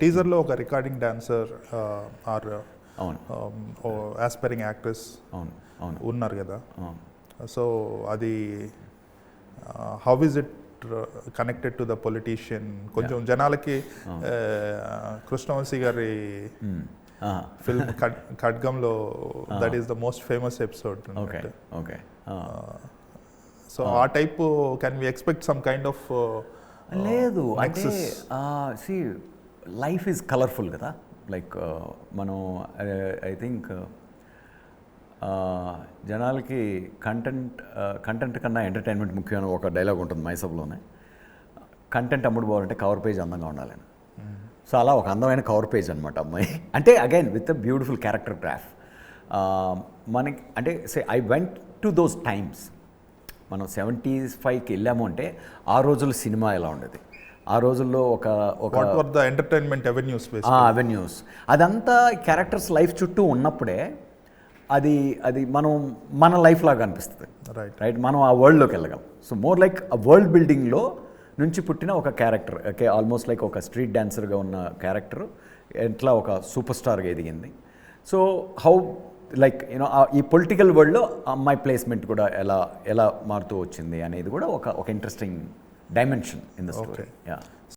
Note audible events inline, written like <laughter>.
టీజర్లో ఒక recording dancer or అవును. ఆస్పైరింగ్ యాక్ట్రెస్ అవును అవును. ఉన్నారు కదా. సో అది how is it connected to the politician కొంచెం జనాలకి uh, కృష్ణవంశీ గారి. Film <laughs> ఖడ్గంలో that is the most famous episode okay. So ఆ. Type can we expect some kind of లేదు అంటే nexus. See life is colourful కదా. లైక్ మనం I think జనాలకి content content కన్నా ఎంటర్టైన్మెంట్ ముఖ్యమైన ఒక డైలాగ్ ఉంటుంది మైసబ్లోనే కంటెంట్ అమ్ముడు పోవాలంటే కవర్ పేజ్ అందంగా ఉండాలని సో అలా ఒక అందమైన కవర్ పేజ్ అనమాట అమ్మాయి. <laughs> అంటే again with a beautiful character graph మనకి అంటే say I went to those times మనం సెవెంటీ ఫైవ్కి వెళ్ళాము అంటే ఆ రోజుల సినిమా ఎలా ఉండేది? ఆ రోజుల్లో ఒక ఒక ఎంటర్టైన్మెంట్ అవెన్యూస్ అవెన్యూస్ అదంతా క్యారెక్టర్స్ లైఫ్ చుట్టూ ఉన్నప్పుడే అది అది మనం మన లైఫ్ లాగా అనిపిస్తుంది. రైట్ రైట్ మనం ఆ వరల్డ్లోకి వెళ్ళగం సో మోర్ లైక్ ఆ వరల్డ్ బిల్డింగ్లో నుంచి పుట్టిన ఒక క్యారెక్టర్ ఓకే ఆల్మోస్ట్ లైక్ ఒక స్ట్రీట్ డాన్సర్గా ఉన్న క్యారెక్టర్ ఎట్లా ఒక సూపర్ స్టార్గా ఎదిగింది. So how like you know ఈ పొలిటికల్ వరల్డ్లో అమ్మాయి ప్లేస్మెంట్ కూడా ఎలా ఎలా మారుతూ వచ్చింది అనేది కూడా ఒక ఒక interesting dimension in the story. Okay. Yeah.